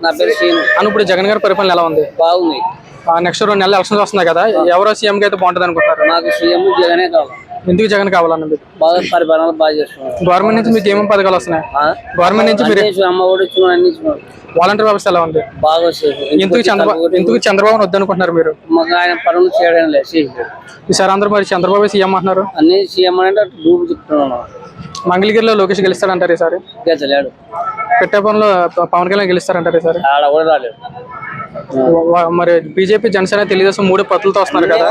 నా పేరు శ్రీను అని ఇప్పుడు జగన్ గారి పరిపాలన ఎలా ఉంది? బాగుంది. నెక్స్ట్ రెండు నెలలు ఎలక్షన్స్ వస్తున్నాయి కదా ఎవరో సీఎం కి అయితే బాగుంటుంది అనుకుంటారు మాకు సీఎం జగనే కావాలి. ఎందుకు జగన్ కావాలన్న మీకు బాగా పరిపాలన బాగా చేస్తున్నారు. గవర్నమెంట్ నుంచి మీకు ఏమేమి పథకాలు వస్తున్నాయి? ఆ? గవర్నమెంట్ నుంచి మీరు అమ్మ ఇచ్చిన అన్ని వాలంటీర్ వ్యవస్థ ఎలా ఉంది? బాగా ఎందుకు చంద్రబాబు ఎందుకు చంద్రబాబు వద్దనుకుంటున్నారు మీరు? మాకు ఆయన పనులు చేయడం లేదు. ఈసారి అందరూ మరి చంద్రబాబు సీఎం అంటున్నారు? అన్ని సీఎం అంటే డూబు చెప్తున్నాను మంగళగిరిలో లోకేష్ గెలుస్తాడంటారు ఈసారి గెచ్చలేడు పెట్టేపంలో పవన్ కళ్యాణ్ గెలుస్తారంటారు వా- మరి బీజేపీ జనసేన తెలుగుదేశం మూడు పత్రులతో వస్తున్నారు కదా?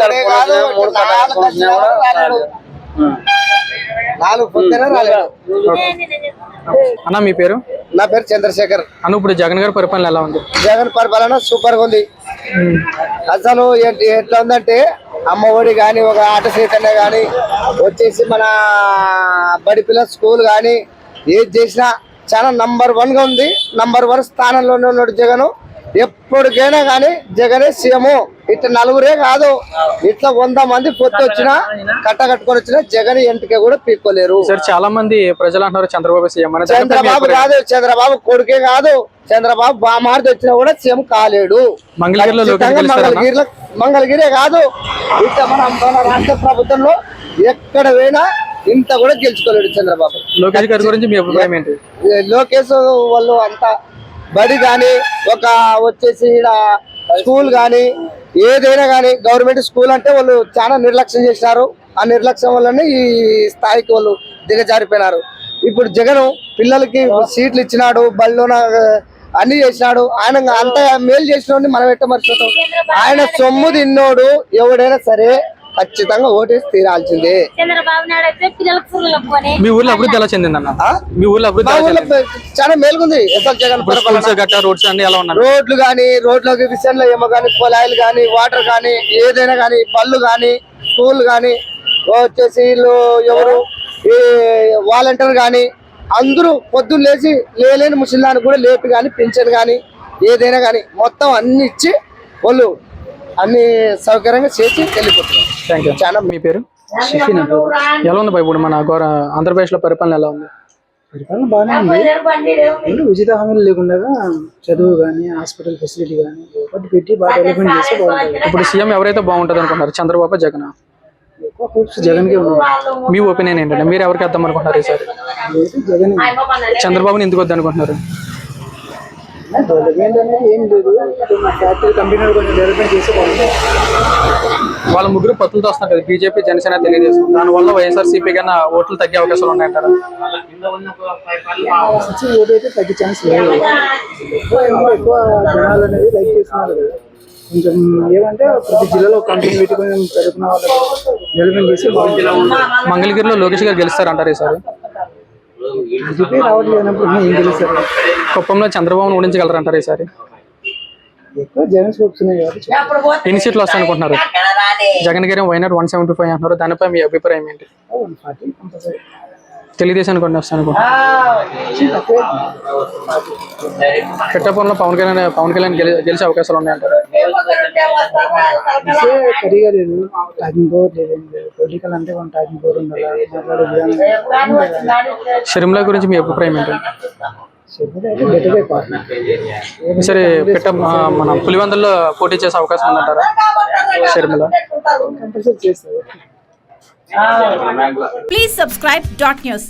అన్న మీ పేరు? నా పేరు చంద్రశేఖర్. అన్న ఇప్పుడు జగన్ గారి పరిపాలన ఎలా ఉంది? జగన్ పరిపాలన సూపర్గా ఉంది అసలు ఎట్- ఎట్లా ఉందంటే అమ్మ ఒడి కానీ ఒక ఆట చైతన్య కానీ వచ్చేసి మన బడి పిల్లల స్కూల్ కానీ ఏది చేసినా చాలా నంబర్ వన్గా ఉంది. నంబర్ వన్ స్థానంలోనే ఉన్నాడు జగన్. ఎప్పటికైనా కానీ జగనే సీఎం. ఇట్లా నలుగురే కాదు. ఇట్లా వంద మంది పొత్తు వచ్చినా కట్ట కట్టుకొని వచ్చినా జగన్ ఎంటికే కూడా పీక్కోలేరు. సార్ చాలా మంది ప్రజలు అంటున్నారు చంద్రబాబు సీఎం చంద్రబాబు? కాదు చంద్రబాబు కొడుకే కాదు. చంద్రబాబు బామార్ది వచ్చినా కూడా సీఎం కాలేడు. మంగళగిరిలో మంగళగిరే కాదు. ఇట్లా మన మన రాష్ట్ర ప్రభుత్వంలో ఎక్కడ పోయినా ఇంత కూడా గెలుచుకోలేడు చంద్రబాబు. లోకేష్ గారి గురించి మీ అభిప్రాయం ఏంటి? లోకేష్ వాళ్ళు అంతా బడి కానీ ఒక వచ్చేసి ఈడ స్కూల్ కానీ ఏదైనా కానీ గవర్నమెంట్ స్కూల్ అంటే వాళ్ళు చాలా నిర్లక్ష్యం చేసినారు. ఆ నిర్లక్ష్యం వల్లనే ఈ స్థాయికి వాళ్ళు దిగజారిపోయినారు. ఇప్పుడు జగన్ పిల్లలకి సీట్లు ఇచ్చినాడు బళ్ళోన అన్ని చేసినాడు. ఆయన అంత మేలు చేసినోడిని మనం ఎట్ట మర్చిపోతాం? ఆయన సొమ్ము తిన్నోడు ఎవడైనా సరే ఖచ్చితంగా ఓటేసి తీరాల్సిందే. చంద్రబాబు నాయుడు అయితే పిల్లలకు మీ ఊర్లో అభివృద్ధి ఎలా చెందిందన్న? మీ ఊర్లో అభివృద్ధి చాలా మేలుగుంది. జగన్ రోడ్స్ అన్ని ఎలా ఉన్నాయి? రోడ్లు కానీ రోడ్లకి విషయంలో ఏమో కానీ పొలాయిలు కానీ వాటర్ కానీ ఏదైనా కానీ బళ్ళు కానీ స్కూల్ కానీ వచ్చేసి వీళ్ళు ఎవరు? ఈ వాలంటీర్ కానీ అందరూ పొద్దున్న లేచి లేలేని ముసలిదానికి కూడా లేపి కానీ పింఛన్ కానీ ఏదైనా కానీ మొత్తం అన్ని ఇచ్చి వాళ్ళు అన్ని సౌకర్యంగా చేసి వెళ్ళిపోతున్నారు. థ్యాంక్ యూ చాలా మీ పేరు? ఎలా ఉంది బాయ్ ఇప్పుడు మన గౌర ఆంధ్రప్రదేశ్లో పరిపాలన ఎలా ఉంది? పరిపాలన బాగానే ఉంది. ఏంటి ఉచిత హామీలు లేకుండా చదువు కానీ హాస్పిటల్ ఫెసిలిటీ కానీ ఒకటి పెట్టి బాగా డెవలప్మెంట్ చేస్తే బాగుంటుంది. ఇప్పుడు సీఎం ఎవరైతే బాగుంటుంది అనుకుంటున్నారు? చంద్రబాబు జగన్? ఎక్కువ హోప్స్ జగన్కే ఉన్నాయి. మీ ఒపీనియన్ ఏంటంటే మీరు ఎవరికి వేద్దాం అనుకుంటున్నారు ఈసారి జగన్ చంద్రబాబుని ఎందుకు వద్దు అనుకుంటున్నారు డెవలప్మెంట్ అనేది ఏం లేదు. ఫ్యాక్టరీ కంపెనీలు కొంచెం డెవలప్మెంట్ చేస్తే బాగుంటుంది. వాళ్ళ ముగ్గురు పత్తులతో వస్తున్నారు కదా బీజేపీ జనసేన తెలియజేస్తుంది. దానివల్ల వైఎస్ఆర్సీపీ కన్నా ఓట్లు తగ్గే అవకాశాలు ఉన్నాయంటారా? వచ్చి ఓటు అయితే తగ్గే ఛాన్స్ లేదు. ఎక్కువ ఏమో ఎక్కువ జనాలు అనేది లైక్ చేస్తున్నారు కదా. కొంచెం ఏమంటే ప్రతి జిల్లాలో కంపెనీ చేస్తే బాగుంటుంది మంగళగిరిలో లోకేష్ గారు గెలుస్తారంటారు ఈసారి? బీజేపీ ఇంకా ఏం గెలుస్తారు? కుప్పంలో చంద్రబాబును ఓడించగలరంటారు ఈసారి? ఎక్కువ జగన్ స్కోప్స్ ఉన్నాయి కాబట్టి ఎన్ని సీట్లు వస్తాయి అనుకుంటున్నారు? జగన్ గారి వైనాట్ వన్ సెవెంటీ ఫైవ్ అంటున్నారు. దానిపై మీ అభిప్రాయం ఏంటి? వన్ ఫార్టీ కంపల్సరీ తెలుగుదేశం కొన్ని వస్తాయి అనుకుంటున్నారు. పెట్టపంలో పవన్ కళ్యాణ్ పవన్ కళ్యాణ్ గెలి- గెలిచే అవకాశాలు ఉన్నాయంటారు. పొలిటికల్ అంటే టాకింగ్ ఉండాలి. షర్మిల గురించి మీ అభిప్రాయం ఏంటి? బెటర్ పార్టీ సరే పెట్ట మన పులివందల్లో పోటీ చేసే అవకాశం ఉందంటారా Sharmila please subscribe dot news.